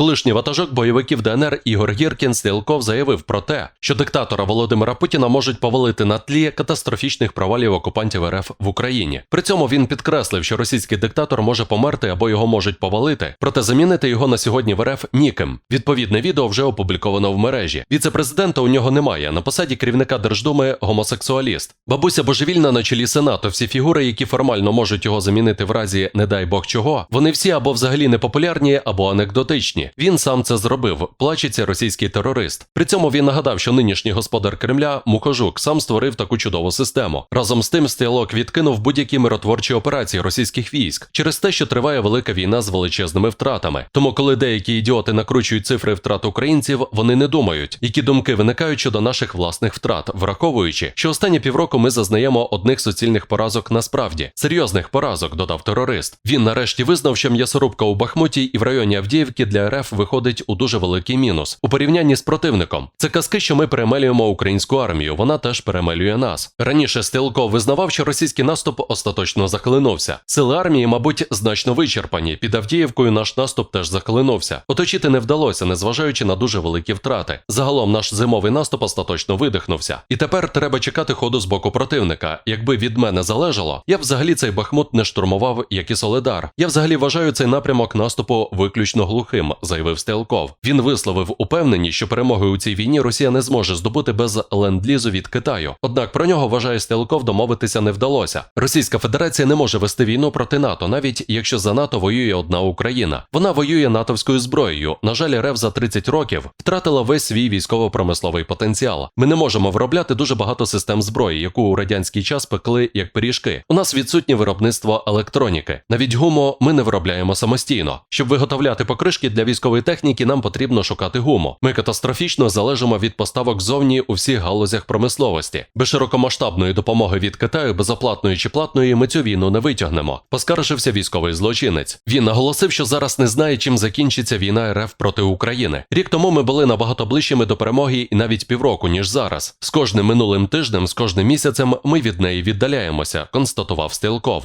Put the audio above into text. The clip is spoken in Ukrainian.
Колишній ватажок бойовиків ДНР Ігор Гіркін Стрілков заявив про те, що диктатора Володимира Путіна можуть повалити на тлі катастрофічних провалів окупантів РФ в Україні. При цьому він підкреслив, що російський диктатор може померти або його можуть повалити, проте замінити його на сьогодні в РФ ніким. Відповідне відео вже опубліковано в мережі. Віце-президента у нього немає. На посаді керівника Держдуми гомосексуаліст. Бабуся божевільна на чолі Сенату. Всі фігури, які формально можуть його замінити в разі, не дай Бог чого, вони всі або взагалі непопулярні, або анекдотичні. Він сам це зробив. Плачеться російський терорист. При цьому він нагадав, що нинішній господар Кремля Мухожук сам створив таку чудову систему. Разом з тим стрілок відкинув будь-які миротворчі операції російських військ через те, що триває велика війна з величезними втратами. Тому, коли деякі ідіоти накручують цифри втрат українців, вони не думають, які думки виникають щодо наших власних втрат, враховуючи, що останні півроку ми зазнаємо одних суцільних поразок насправді серйозних поразок, додав терорист. Він нарешті визнав, що м'ясорубка у Бахмуті і в районі Авдіївки для РФ виходить у дуже великий мінус у порівнянні з противником. Це казки, що ми перемелюємо українську армію. Вона теж перемелює нас. Раніше Стрілков визнавав, що російський наступ остаточно захлинувся. Сили армії, мабуть, значно вичерпані. Під Авдіївкою наш наступ теж захлинувся. Оточити не вдалося, незважаючи на дуже великі втрати. Загалом наш зимовий наступ остаточно видихнувся. І тепер треба чекати ходу з боку противника. Якби від мене залежало, я б взагалі цей Бахмут не штурмував, як і Соледар. Я взагалі вважаю цей напрямок наступу виключно глухим, заявив Стрелков. Він висловив упевненість, що перемоги у цій війні Росія не зможе здобути без ленд-лізу від Китаю. Однак про нього вважає Стрелков домовитися не вдалося. Російська Федерація не може вести війну проти НАТО, навіть якщо за НАТО воює одна Україна. Вона воює натовською зброєю. На жаль, РФ за 30 років втратила весь свій військово-промисловий потенціал. Ми не можемо виробляти дуже багато систем зброї, яку у радянський час пекли як пиріжки. У нас відсутнє виробництво електроніки. Навіть гумо ми не виробляємо самостійно. Щоб виготовляти покришки для військової техніки, нам потрібно шукати гуму. Ми катастрофічно залежимо від поставок зовні у всіх галузях промисловості. Без широкомасштабної допомоги від Китаю, безоплатної чи платної, ми цю війну не витягнемо. Поскаржився військовий злочинець. Він наголосив, що зараз не знає, чим закінчиться війна РФ проти України. Рік тому ми були набагато ближчими до перемоги і навіть півроку, ніж зараз. З кожним минулим тижнем, з кожним місяцем ми від неї віддаляємося, констатував Стрілков.